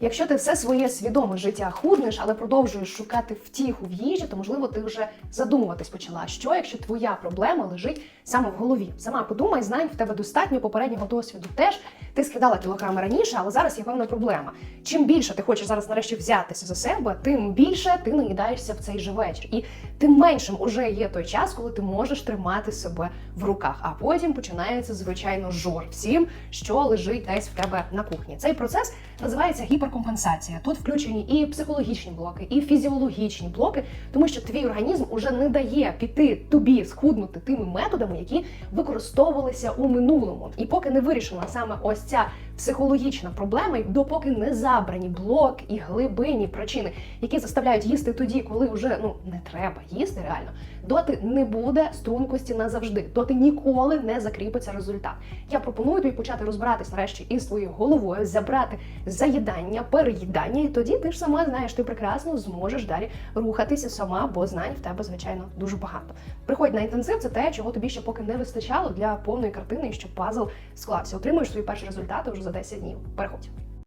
Якщо ти все своє свідоме життя худнеш, але продовжуєш шукати втіху в їжі, то можливо ти вже задумуватись почала. Що якщо твоя проблема лежить саме в голові? Сама подумай, знань в тебе достатньо попереднього досвіду. Теж ти скидала кілограми раніше, але зараз є певна проблема. Чим більше ти хочеш зараз нарешті взятися за себе, тим більше ти наїдаєшся в цей же вечір, і тим меншим уже є той час, коли ти можеш тримати себе в руках. А потім починається звичайно жор всім, що лежить десь в тебе на кухні. Цей процес називається гіперкомпенсація. Тут включені і психологічні блоки, і фізіологічні блоки, тому що твій організм уже не дає піти тобі схуднути тими методами, які використовувалися у минулому. І поки не вирішена саме ось じゃあ психологічна проблема, допоки не забрані блок і глибинні причини, які заставляють їсти тоді, коли вже ну не треба їсти реально, доти не буде стрункості назавжди, доти ніколи не закріпиться результат. Я пропоную тобі почати розбиратись нарешті із твоєю головою, забрати заїдання, переїдання, і тоді ти ж сама знаєш, ти прекрасно зможеш далі рухатися сама, бо знань в тебе, звичайно, дуже багато. Приходь на інтенсив, це те, чого тобі ще поки не вистачало для повної картини, щоб пазл склався. Отримуєш свої перші результати вже за 10 днів. Переходь.